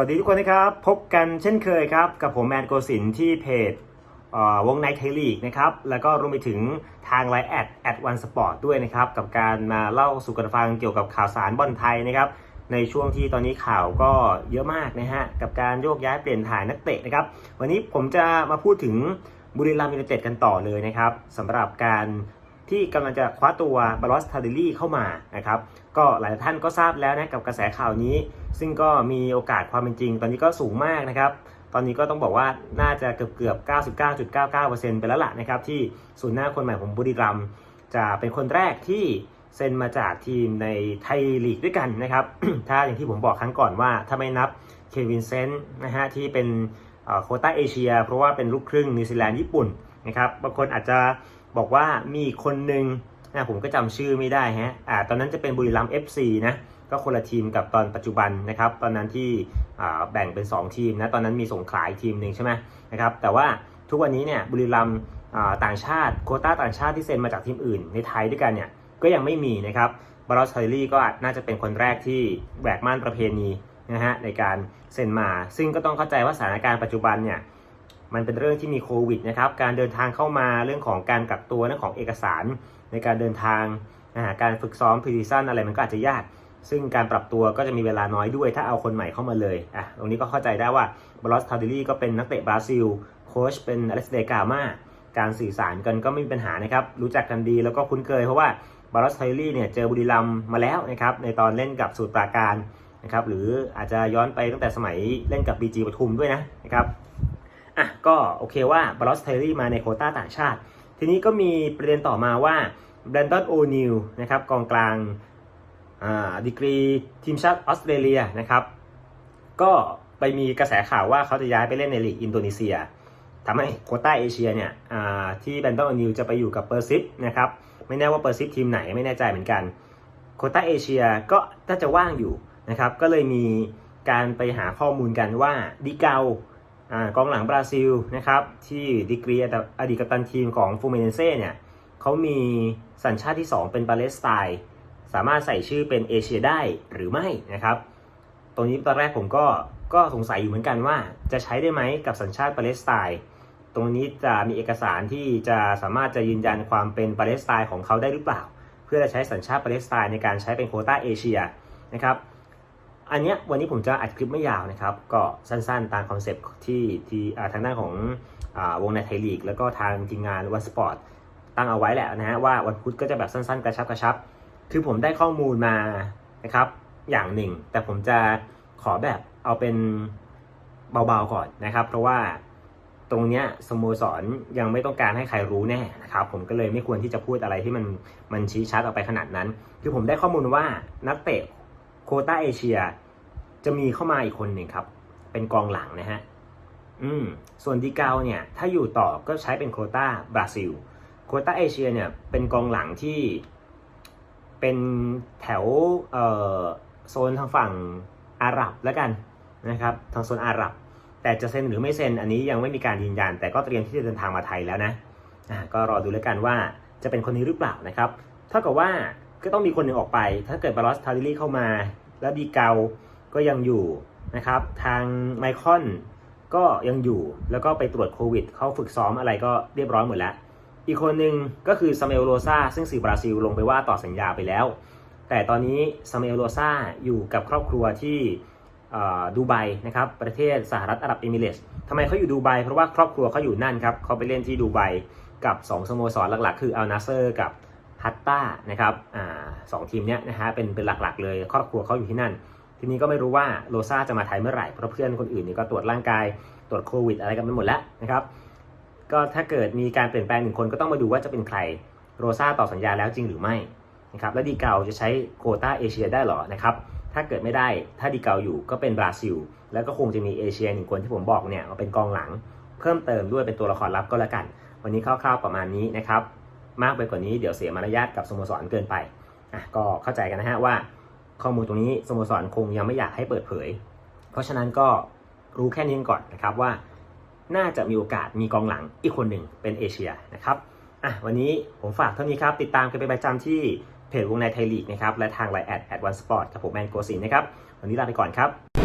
วัสดีทุกคนนะครับ พบกันเช่นเคยครับ กับผมแมนโกสินที่เพจวงในไทยลีกนะครับ แล้วก็รวมไปถึงทางไลน์แอดแอดวันสปอร์ตด้วยนะครับ กับการมาเล่าสู่กันฟังเกี่ยวกับข่าวสารบอลไทยนะครับ ในช่วงที่ตอนนี้ข่าวก็เยอะมากนะฮะ กับการโยกย้ายเปลี่ยนถ่ายนักเตะนะครับ วันนี้ผมจะมาพูดถึงบุรีรัมย์ยูไนเต็ดกันต่อเลยนะครับสำหรับการ ที่กำลังจะคว้าตัวบาลอสทาดิลี่เข้ามานะครับก็หลายท่านก็ทราบแล้วนะกับกระแสข่าวนี้ ซึ่งก็มีโอกาสความเป็นจริง ตอนนี้ก็สูงมากนะครับตอนนี้ก็ต้องบอกว่าน่าจะเกือบเกือบ99.99%ไปแล้วล่ะนะครับที่ศูนย์หน้าคนใหม่ของบุรีรัมจะเป็นคนแรกที่เซ็นมาจากทีมในไทยลีกด้วยกันนะครับ ถ้าอย่างที่ผมบอกครั้งก่อนว่าถ้าไม่นับเควินเซนต์นะฮะที่เป็นโคต้าเอเชีย เพราะว่าเป็นลูกครึ่งนิวซีแลนด์ญี่ปุ่นนะครับบางคนอาจจะ บอกว่ามีคนหนึ่งนะผมก็จำชื่อไม่ได้ฮะอ่าตอนนั้นจะเป็นบุรีรัมย์ FC นะก็คนละทีมกับตอนปัจจุบันนะครับ ตอนนั้นที่แบ่งเป็น 2 ทีมนะตอนนั้นมีสงขลาอีกทีมหนึ่งใช่ไหมนะครับแต่ว่าทุกวันนี้เนี่ยบุรีรัมย์ต่างชาติโคต้าต่างชาติที่เซ็นมาจากทีมอื่น ในไทยด้วยกันเนี่ยก็ยังไม่มีนะครับบรอสไทลี่ก็น่าจะเป็นคนแรกที่แหวกม่านประเพณีนะฮะในการเซ็นมา ซึ่งก็ต้องเข้าใจว่าสถานการณ์ปัจจุบันเนี่ย มันเป็นเรื่องที่มีโควิดนะครับ การเดินทางเข้ามาเรื่องของการกักตัวเรื่องของเอกสาร ในการเดินทางการฝึกซ้อมพรีซีซั่นอะไรมันก็อาจจะยาก ซึ่งการปรับตัวก็จะมีเวลาน้อยด้วย ถ้าเอาคนใหม่เข้ามาเลยอะตรงนี้ก็เข้าใจได้ว่าบรอสทาดิลี่ก็เป็นนักเตะบราซิล โค้ชเป็นอเล็กซ์เดกามาการสื่อสารกันก็ไม่มีปัญหานะครับ รู้จักกันดีแล้วก็คุ้นเคยเพราะว่าบรอสทาดิลี่เนี่ยเจอบุรีรัมมาแล้วนะครับในตอนเล่นกับสูตรปราการนะครับหรืออาจจะย้อนไปตั้งแต่สมัยเล่นกับบีจีปทุมด้วยนะนะครับ อะก็โอเคว่าบรอสเทาดิลี่มาในโคต้าต่างชาติ ทีนี้ก็มีประเด็นต่อมาว่าแบรนดอนโอนิลนะครับกองกลางดีกรีทีมชาติออสเตรเลียนะครับ ก็ไปมีกระแสข่าวว่าเขาจะย้ายไปเล่นในลีกอินโดนีเซียทำให้โคต้าเอเชียเนี่ยที่แบนตันนิวจะไปอยู่กับเปอร์ซิปนะครับไม่แน่ว่าเปอร์ซิปทีมไหนไม่แน่ใจเหมือนกันโคต้าเอเชียก็น่าจะว่างอยู่นะครับก็เลยมีการไปหาข้อมูลกันว่าดิเกา อกองหลังบราซิลนะครับที่ดีกรีอดีตกัปตันทีมของฟูเมเนเซ่เนี่ยเขามีสัญชาติที่ 2 เป็นปาเลสไตน์สามารถใส่ชื่อเป็นเอเชียได้หรือไม่นะครับตรงนี้ตอนแรกผมก็ก็สงสัยอยู่เหมือนกันว่า จะใช้ได้ไหมกับสัญชาติปาเลสไตน์ตรงนี้จะมีเอกสารที่จะสามารถจะยืนยันความเป็นปาเลสไตน์ของเขาได้หรือเปล่า เพื่อจะใช้สัญชาติปาเลสไตน์ในการใช้เป็นโคต้าเอเชียนะครับ อันเนี้ยวันนี้ผมจะอัดคลิปไม่ยาวนะครับ ก็สั้นๆตามคอนเซปต์ที่ที่ทางด้านของอวงในไทยลีก แล้วก็ทางทีมงานวันสปอร์ตตั้งเอาไว้แหละนะฮะว่าวันพุธก็จะแบบสั้นๆ กระชับกระชับ คือผมได้ข้อมูลมานะครับอย่างหนึ่ง แต่ผมจะขอแบบเอาเป็นเบาๆก่อนนะครับ เพราะว่าตรงเนี้ยสโมสรยังไม่ต้องการให้ใครรู้แน่นะครับผมก็เลยไม่ควรที่จะพูดอะไรที่มันมันชี้ชัดออกไปขนาดนั้น คือผมได้ข้อมูลว่านักเตะ โคต้าเอเชีย จะมีเข้ามาอีกคนหนึ่งครับ เป็นกองหลังนะฮะอืมส่วนดีเกาเนี่ย ถ้าอยู่ต่อก็ใช้เป็นโคต้าบราซิล โคต้าเอเชียเนี่ย เป็นกองหลังที่ เป็นแถวเอ่อโซนทางฝั่งอาหรับแล้วกันนะครับ ทางโซนอาหรับ แต่จะเซ็นหรือไม่เซ็น อันนี้ยังไม่มีการยืนยัน แต่ก็เตรียมที่จะเดินทางมาไทยแล้วนะอ่าก็รอดูแล้วกันว่าจะเป็นคนนี้หรือเปล่านะครับ เท่ากับว่า ก็ต้องมีคนหนึ่งออกไป ถ้าเกิดบารอสทาริลี่เข้ามา แล้วดีเกาก็ยังอยู่นะครับ ทางไมคอนก็ยังอยู่ แล้วก็ไปตรวจโควิด เข้าฝึกซ้อมอะไรก็เรียบร้อยหมดแล้ว อีกคนหนึ่งก็คือซาเมลโรซาซึ่งสื่อบราซิลลงไปว่าต่อสัญญาไปแล้ว แต่ตอนนี้ซาเมลโรซาอยู่กับครอบครัวที่ดูไบนะครับประเทศสหรัฐอาหรับเอมิเรตส์ทำไมเขาอยู่ดูไบเพราะว่าครอบครัวเขาอยู่นั่นครับเขาไปเล่นที่ดูไบกับ 2สโมสรหลักๆ คืออัลนาเซอร์กับ ฮัตตานะครับอสองทีมเนี้ยนะฮะเป็นเป็นหลักๆ เลยครอบครัวเขาอยู่ที่นั่น ทีนี้ก็ไม่รู้ว่าโรซาจะมาไทยเมื่อไหร่เพราะเพื่อนคนอื่นนี่ก็ตรวจร่างกายตรวจโควิดอะไรกันไปหมดแล้วนะครับก็ถ้าเกิดมีการเปลี่ยนแปลงหนึ่งคนก็ต้องมาดูว่าจะเป็นใครโรซาต่อสัญญาแล้วจริงหรือไม่นะครับแล้วดีเกาจะใช้โคต้าเอเชียได้หรอนะครับถ้าเกิดไม่ได้ถ้าดีเกาอยู่ก็เป็นบราซิล แล้วก็คงจะมีเอเชียหนึ่งคนที่ผมบอกเนี่ยมาเป็นกองหลัง เพิ่มเติมด้วยเป็นตัวละครลับก็แล้วกัน วันนี้คร่าวๆประมาณนี้นะครับ มากไปกว่านี้เดี๋ยวเสียมารยาทกับสโมสรเกินไปอะก็เข้าใจกันนะฮะว่า ข้อมูลตรงนี้สโมสรคงยังไม่อยากให้เปิดเผย เพราะฉะนั้นก็รู้แค่นี้ก่อนนะครับว่า น่าจะมีโอกาสมีกองหลังอีกคนหนึ่งเป็นเอเชียนะครับอะวันนี้ผมฝากเท่านี้ครับ ติดตามกันเป็นประจำที่เพจวงในไทยลีกนะครับ และทางไลน์แอดแอดวันสปอร์ตกับผมแมนโกสินนะครับ วันนี้ลาไปก่อนครับ